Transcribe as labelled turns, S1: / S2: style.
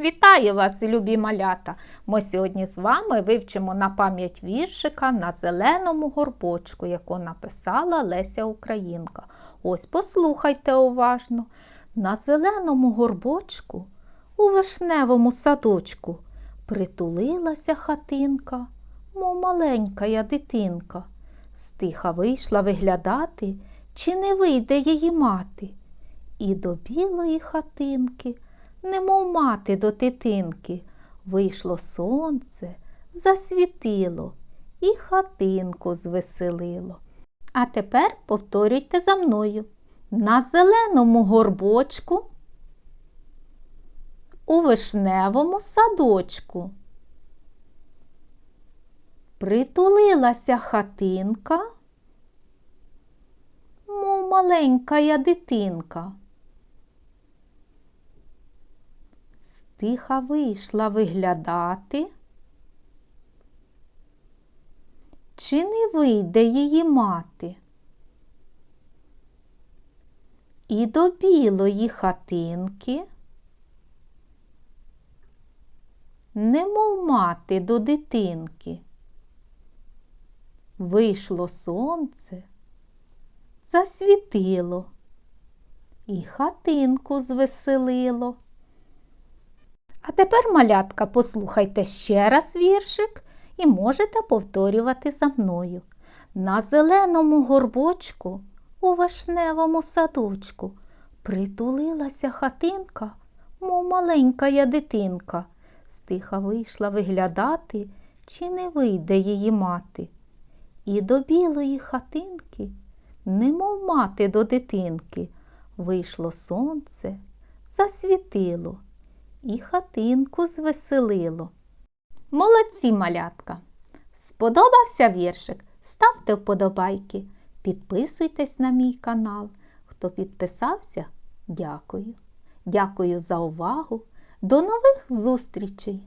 S1: Вітаю вас, любі малята! Ми сьогодні з вами вивчимо на пам'ять віршика на зеленому горбочку, яку написала Леся Українка. Ось послухайте уважно. На зеленому горбочку у вишневому садочку притулилася хатинка, мов маленька я дитинка. Стиха вийшла виглядати, чи не вийде її мати. І до білої хатинки, немов мати до титинки, вийшло сонце, засвітило і хатинку звеселило. А тепер повторюйте за мною. На зеленому горбочку, у вишневому садочку. Притулилася хатинка, мов маленька дитинка. Стиха вийшла виглядати, чи не вийде її мати? І до білої хатинки, немов мати до дитинки. Вийшло сонце, засвітило і хатинку звеселило. А тепер, малятка, послухайте ще раз віршик і можете повторювати за мною. На зеленому горбочку у вишневому садочку притулилася хатинка, мов маленька я дитинка. Стиха вийшла виглядати, чи не вийде її мати. І до білої хатинки, немов мати до дитинки, вийшло сонце, засвітило і хатинку звеселило. Молодці малятка! Сподобався віршик? Ставте вподобайки, підписуйтесь на мій канал. Хто підписався, дякую. Дякую за увагу. До нових зустрічей!